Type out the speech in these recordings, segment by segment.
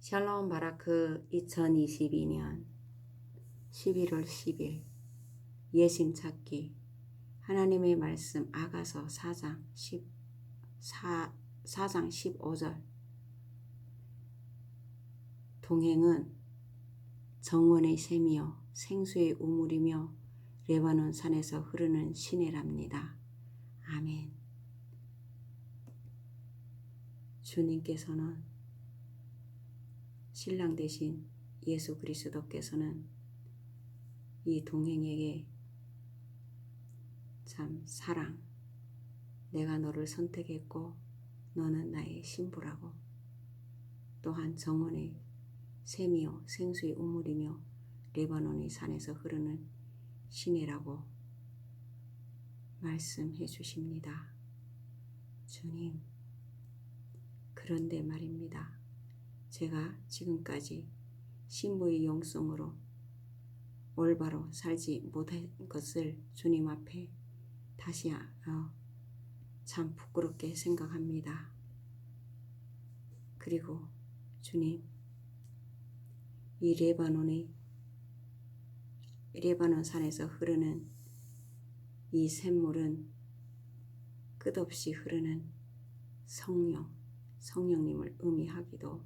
샬롬 바라크 2022년 11월 10일 예심 찾기 하나님의 말씀 아가서 4장 10 4, 4장 15절 동행은 정원의 샘이요 생수의 우물이며 레바논 산에서 흐르는 시내랍니다. 아멘. 주님께서는 신랑 대신 예수 그리스도께서는 이 동행에게 참 사랑, 내가 너를 선택했고 너는 나의 신부라고 또한 정원의 샘이요 생수의 우물이며 레바논의 산에서 흐르는 시내라고 말씀해 주십니다. 주님, 그런데 말입니다. 제가 지금까지 신부의 영성으로 올바로 살지 못한 것을 주님 앞에 다시 어, 참 부끄럽게 생각합니다. 그리고 주님, 이 레바논의 레바논 산에서 흐르는 이 샘물은 끝없이 흐르는 성령, 성령님을 의미하기도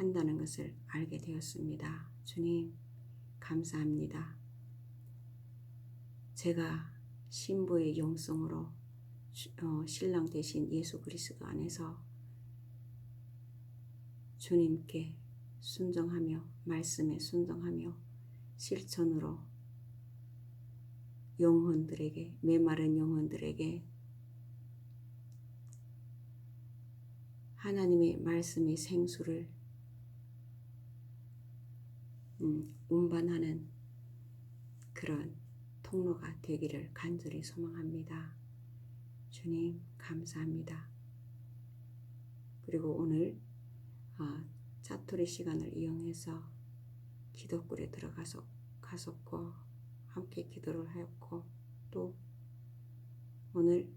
한다는 것을 알게 되었습니다. 주님, 감사합니다. 제가 신부의 영성으로 어, 신랑 대신 예수 그리스도 안에서 주님께 순종하며 말씀에 순종하며 실천으로 영혼들에게 메마른 영혼들에게 하나님의 말씀의 생수를 음, 운반하는 그런 통로가 되기를 간절히 소망합니다. 주님 감사합니다. 그리고 오늘 어, 자토리 시간을 이용해서 기도굴에 들어가서 가섰고 함께 기도를 하였고 또 오늘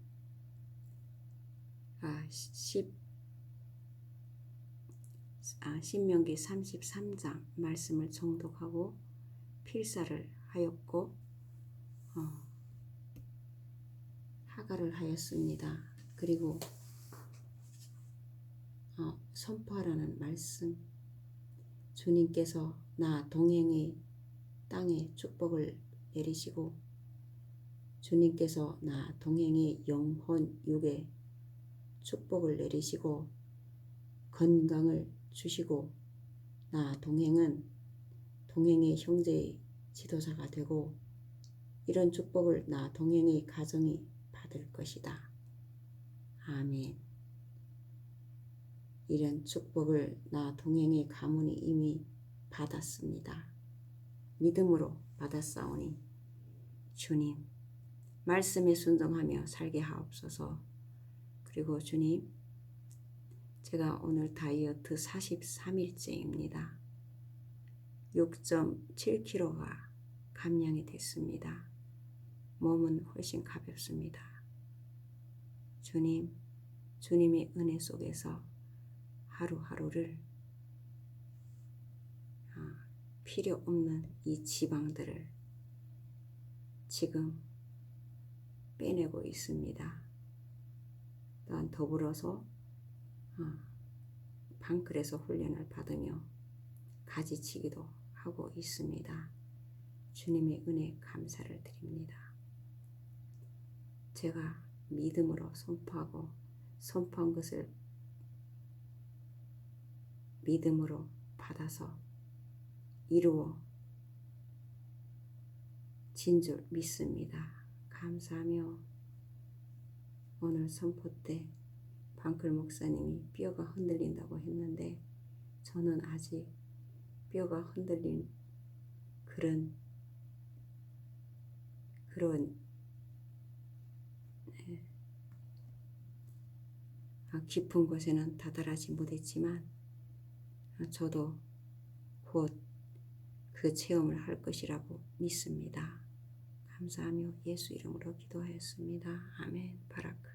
아, 10 아, 신명기 33장 말씀을 정독하고 필사를 하였고 어, 하가를 하였습니다. 그리고 어, 선포하라는 말씀 주님께서 나 동행의 땅에 축복을 내리시고 주님께서 나 동행의 영혼 육에 축복을 내리시고 건강을 주시고 나 동행은 동행의 형제의 지도자가 되고 이런 축복을 나 동행의 가정이 받을 것이다. 아멘. 이런 축복을 나 동행의 가문이 이미 받았습니다. 믿음으로 받았사오니 주님 말씀에 순종하며 살게 하옵소서. 그리고 주님 제가 오늘 다이어트 43일째입니다. 6.7kg가 감량이 됐습니다. 몸은 훨씬 가볍습니다. 주님, 주님의 은혜 속에서 하루하루를 아, 필요 없는 이 지방들을 지금 빼내고 있습니다. 또한 더불어서 어, 방클에서 훈련을 받으며 가지치기도 하고 있습니다. 주님의 은혜 감사를 드립니다. 제가 믿음으로 선포하고 선포한 것을 믿음으로 받아서 이루어 진 줄 믿습니다. 감사하며 오늘 선포 때 방클 목사님이 뼈가 흔들린다고 했는데 저는 아직 뼈가 흔들린 그런 그런 네. 아, 깊은 곳에는 다다라지 못했지만 저도 곧 그 체험을 할 것이라고 믿습니다. 감사하며 예수 이름으로 기도하였습니다. 아멘. 바라크.